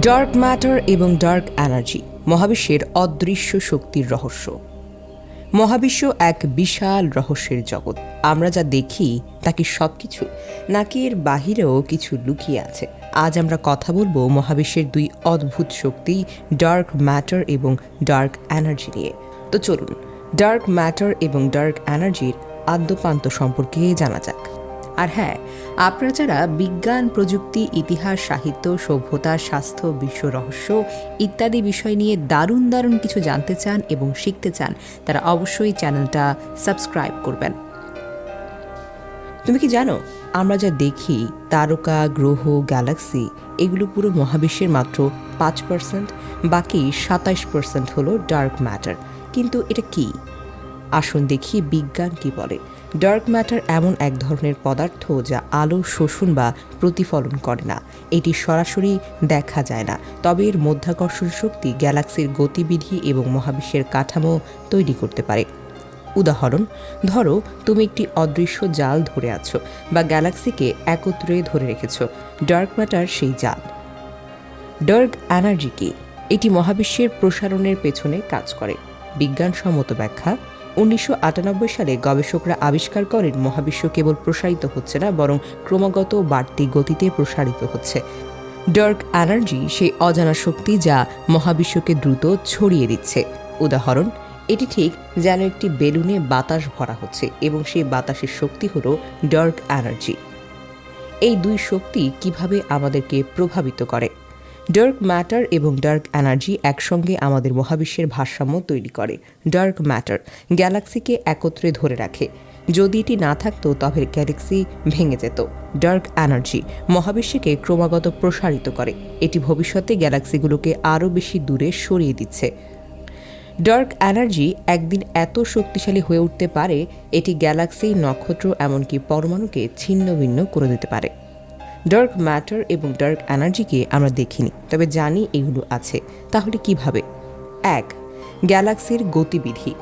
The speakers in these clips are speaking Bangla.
ডার্ক ম্যাটার এবং ডার্ক এনার্জি মহাবিশ্বের অদৃশ্য শক্তির রহস্য। মহাবিশ্ব এক বিশাল রহস্যের জগৎ। আমরা যা দেখি, তা কি সব কিছু নাকি এর বাহিরেও কিছু লুকিয়ে আছে? আজ আমরা কথা বলব মহাবিশ্বের দুই অদ্ভুত শক্তি ডার্ক ম্যাটার এবং ডার্ক এনার্জি নিয়ে। তো চলুন ডার্ক ম্যাটার এবং ডার্ক এনার্জির আদ্যপান্ত সম্পর্কে জানা যাক। আর হ্যাঁ আপনারা যারা বিজ্ঞান, প্রযুক্তি, ইতিহাস, সাহিত্য, সভ্যতা, স্বাস্থ্য, বিশ্ব রহস্য ইত্যাদি বিষয় নিয়ে দারুণ দারুণ কিছু জানতে চান এবং শিখতে চান, তারা অবশ্যই চ্যানেলটা সাবস্ক্রাইব করবেন। তুমি কি জানো, আমরা যা দেখি, তারকা, গ্রহ, গ্যালাক্সি, এগুলো পুরো মহাবিশ্বের মাত্র পাঁচ পার্সেন্ট বাকি সাতাইশ পার্সেন্ট হলো ডার্ক ম্যাটার কিন্তু এটা কি? আসুন দেখি বিজ্ঞান কি বলে। ডার্ক ম্যাটার এমন এক ধরনের পদার্থ যা আলো, শোষণ বা প্রতিফলন করে না। এটি সরাসরি দেখা যায় না, তবে এর মধ্যাকর্ষণ শক্তি গ্যালাক্সির গতিবিধি এবং মহাবিশ্বের কাঠামো তৈরি করতে পারে। উদাহরণ, ধরো, তুমি একটি অদৃশ্য জাল ধরে আছো বা গ্যালাক্সিকে একত্রে ধরে রেখেছো। ডার্ক ম্যাটার সেই জাল। ডার্ক এনার্জি কি? এটি মহাবিশ্বের প্রসারণের পেছনে কাজ করে। বিজ্ঞানসম্মত ব্যাখ্যা উনিশশো আটানব্বই সালে গবেষকরা আবিষ্কার করেন, মহাবিশ্ব কেবল প্রসারিত হচ্ছে না, বরং ক্রমাগত বাড়তি গতিতে প্রসারিত হচ্ছে। ডার্ক এনার্জি সেই অজানা শক্তি যা মহাবিশ্বকে দ্রুত ছড়িয়ে দিচ্ছে। উদাহরণ, এটি ঠিক যেন একটি বেলুনে বাতাস ভরা হচ্ছে এবং সেই বাতাসের শক্তি হলো ডার্ক এনার্জি। এই দুই শক্তি কীভাবে আমাদেরকে প্রভাবিত করে? ডার্ক ম্যাটার এবং ডার্ক এনার্জি একসঙ্গে আমাদের মহাবিশ্বের ভারসাম্য তৈরি করে। ডার্ক ম্যাটার গ্যালাক্সিকে একত্রে ধরে রাখে। যদি এটি না থাকতো, তবে গ্যালাক্সি ভেঙে যেত। ডার্ক এনার্জি মহাবিশ্বকে ক্রমাগত প্রসারিত করে। এটি ভবিষ্যতে গ্যালাক্সিগুলোকে আরও বেশি দূরে সরিয়ে দিচ্ছে। ডার্ক এনার্জি একদিন এত শক্তিশালী হয়ে উঠতে পারে, এটি গ্যালাক্সি নক্ষত্র এমনকি পরমাণুকে ছিন্ন ভিন্ন করে দিতে পারে। ডার্ক ম্যাটার এবং ডার্ক এনার্জিকে আমরা দেখিনি, তবে জানি এগুলো আছে। তাহলে কীভাবে? এক, গ্যালাক্সির গতিবিধি।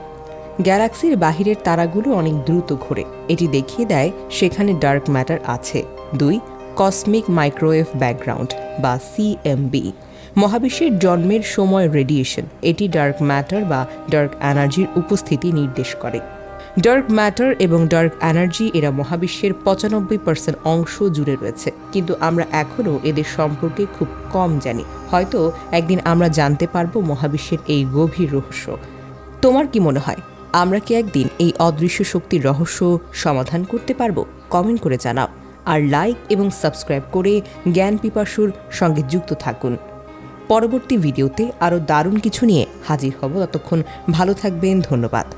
গ্যালাক্সির বাহিরের তারাগুলো অনেক দ্রুত ঘোরে। এটি দেখিয়ে দেয় সেখানে ডার্ক ম্যাটার আছে। দুই কসমিক মাইক্রোওয়েভ ব্যাকগ্রাউন্ড বা সিএমবি মহাবিশ্বের জন্মের সময় রেডিয়েশন এটি ডার্ক ম্যাটার বা ডার্ক এনার্জির উপস্থিতি নির্দেশ করে। ডার্ক ম্যাটার এবং ডার্ক এনার্জি এরা মহাবিশ্বের পঁচানব্বই পার্সেন্ট অংশ জুড়ে রয়েছে। কিন্তু আমরা এখনও এদের সম্পর্কে খুব কম জানি। হয়তো একদিন আমরা জানতে পারব মহাবিশ্বের এই গভীর রহস্য। তোমার কি মনে হয়? আমরা কি একদিন এই অদৃশ্য শক্তির রহস্য সমাধান করতে পারব? কমেন্ট করে জানাও। আর লাইক এবং সাবস্ক্রাইব করে জ্ঞান পিপাসুর সঙ্গে যুক্ত থাকুন। পরবর্তী ভিডিওতে আরও দারুণ কিছু নিয়ে হাজির হব। ততক্ষণ ভালো থাকবেন, ধন্যবাদ।